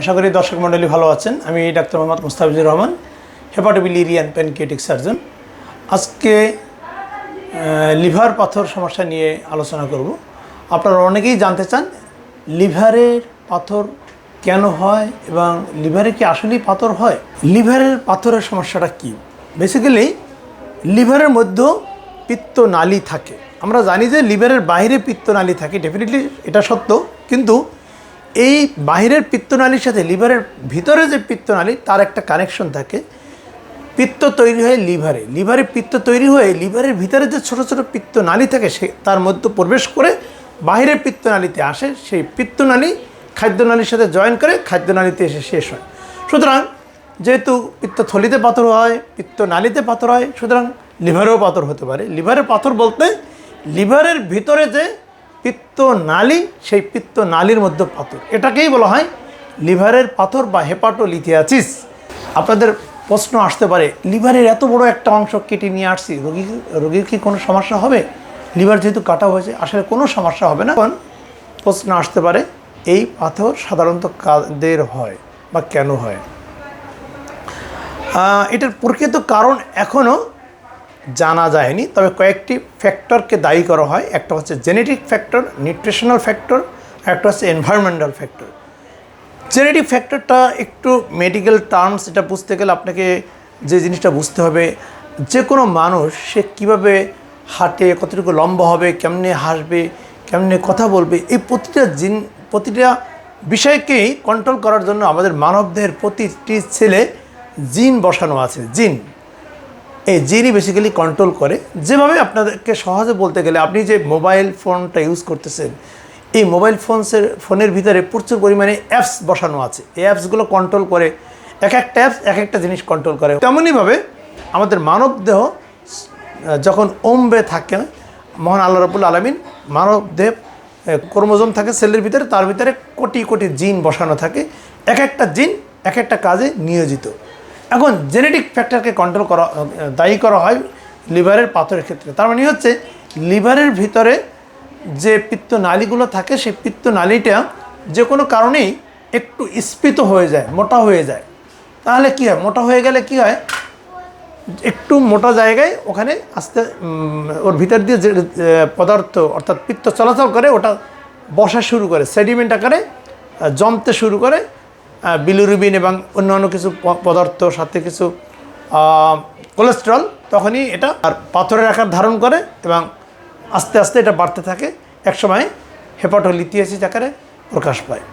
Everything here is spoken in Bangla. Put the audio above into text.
আশা করি দর্শক মণ্ডলী ভালো আছেন। আমি doctor Mohammad Mustafizur Rahman, hepatobiliary pancreatic surgeon. আজকে লিভার পাথর সমস্যা নিয়ে আলোচনা করব। আপনারা অনেকেই জানতে চান, লিভারের পাথর কেন হয় এবং লিভারে কি আসলেই পাথর হয়? লিভারের পাথরের সমস্যাটা কি? বেসিক্যালি লিভারের মধ্যেও পিত্তনালী থাকে। আমরা জানি যে লিভারের বাইরে পিত্তনালী থাকে ডেফিনেটলি এটা সত্য। কিন্তু এই বাহিরের পিত্তনালীর সাথে লিভারের ভিতরে যে পিত্তনালী, তার একটা কানেকশন থাকে। পিত্ত তৈরি হয় লিভারে। লিভারে পিত্ত তৈরি হয়ে লিভারের ভিতরে যে ছোট ছোট পিত্তনালী থাকে, সে তার মধ্যে প্রবেশ করে বাহিরের পিত্তনালীতে আসে। সেই পিত্তনালী খাদ্যনালীর সাথে জয়েন করে খাদ্যনালীতে এসে শেষ হয়। সুতরাং যেহেতু পিত্তথলিতে পাথর হয়, পিত্তনালীতে পাথর হয়, সুতরাং লিভারেও পাথর হতে পারে। লিভারের পাথর বলতে লিভারের ভিতরে যে পিত্তনালী, সেই পিত্তনালীর মধ্যে পাথর। এটাকেই বলা হয় লিভারের পাথর বা হেপাটোলিথিয়াসিস। আপনাদের প্রশ্ন আসতে পারে, লিভারের এত বড় একটা অংশ কেটে নিয়ে আসছি, রোগী রোগীর কি কোনো সমস্যা হবে? লিভার যেহেতু কাটা হয়েছে, আসলে কোনো সমস্যা হবে না। এখন প্রশ্ন আসতে পারে, এই পাথর সাধারণত কাদের হয় বা কেন হয়? এটার প্রকৃত কারণ এখনও জানা যায়নি। তবে কয়েকটি ফ্যাক্টরকে দায়ী করা হয়। একটা হচ্ছে জেনেটিক ফ্যাক্টর নিউট্রিশনাল ফ্যাক্টর একটা হচ্ছে এনভায়রনমেন্টাল ফ্যাক্টর জেনেটিক ফ্যাক্টরটা একটু মেডিকেল টার্মস এটা বুঝতে গেলে আপনাকে যে জিনিসটা বুঝতে হবে যে কোনো মানুষ সে কীভাবে হাঁটে, কতটুকু লম্বা হবে, কেমনে হাসবে, কেমনে কথা বলবে, এই প্রতিটা জিন, প্রতিটা বিষয়কেই কন্ট্রোল করার জন্য আমাদের মানবদেহের প্রতিটি ছেলে জিন বসানো আছে। জিন এই জিনই বেসিক্যালি কন্ট্রোল করে, যেভাবে আপনাদেরকে সহজে বলতে গেলে আপনি যে মোবাইল ফোনটা ইউজ করতেছেন, এই মোবাইল ফোনসের ফোনের ভিতরে প্রচুর পরিমাণে অ্যাপস বসানো আছে। এই অ্যাপসগুলো কন্ট্রোল করে, এক একটা অ্যাপস এক একটা জিনিস কন্ট্রোল করে। তেমনইভাবে আমাদের মানব দেহ, যখন ওমবে থাকে মহান আল্লাহ রবুল আলমিন মানব দেহ ক্রোমোজোম থাকে সেলের ভিতরে, তার ভিতরে কোটি কোটি জিন বসানো থাকে। এক একটা জিন এক একটা কাজে নিয়োজিত। এখন জেনেটিক ফ্যাক্টরকে কন্ট্রোল করা দায়ী করা হয় লিভারের পাথরের ক্ষেত্রে। তার মানে হচ্ছে লিভারের ভিতরে যে পিত্ত নালীগুলো থাকে, সেই পিত্ত নালীটা যে কোনো কারণেই একটু স্ফীত হয়ে যায়, মোটা হয়ে যায়। তাহলে কি হয়? মোটা হয়ে গেলে কি হয়? একটু মোটা জায়গায় ওখানে আস্তে ওর ভিতর দিয়ে যে পদার্থ অর্থাৎ পিত্ত চলাচল করে, ওটা বসা শুরু করে সেডিমেন্ট আকারে জমতে শুরু করে বিলুরুবিন এবং অন্যান্য কিছু পদার্থ, সাথে কিছু কোলেস্ট্রল তখনই এটা আর পাথরের আকার ধারণ করে এবং আস্তে আস্তে এটা বাড়তে থাকে। একসময় হেপাটোলিথিয়াসিস আকারে প্রকাশ পায়।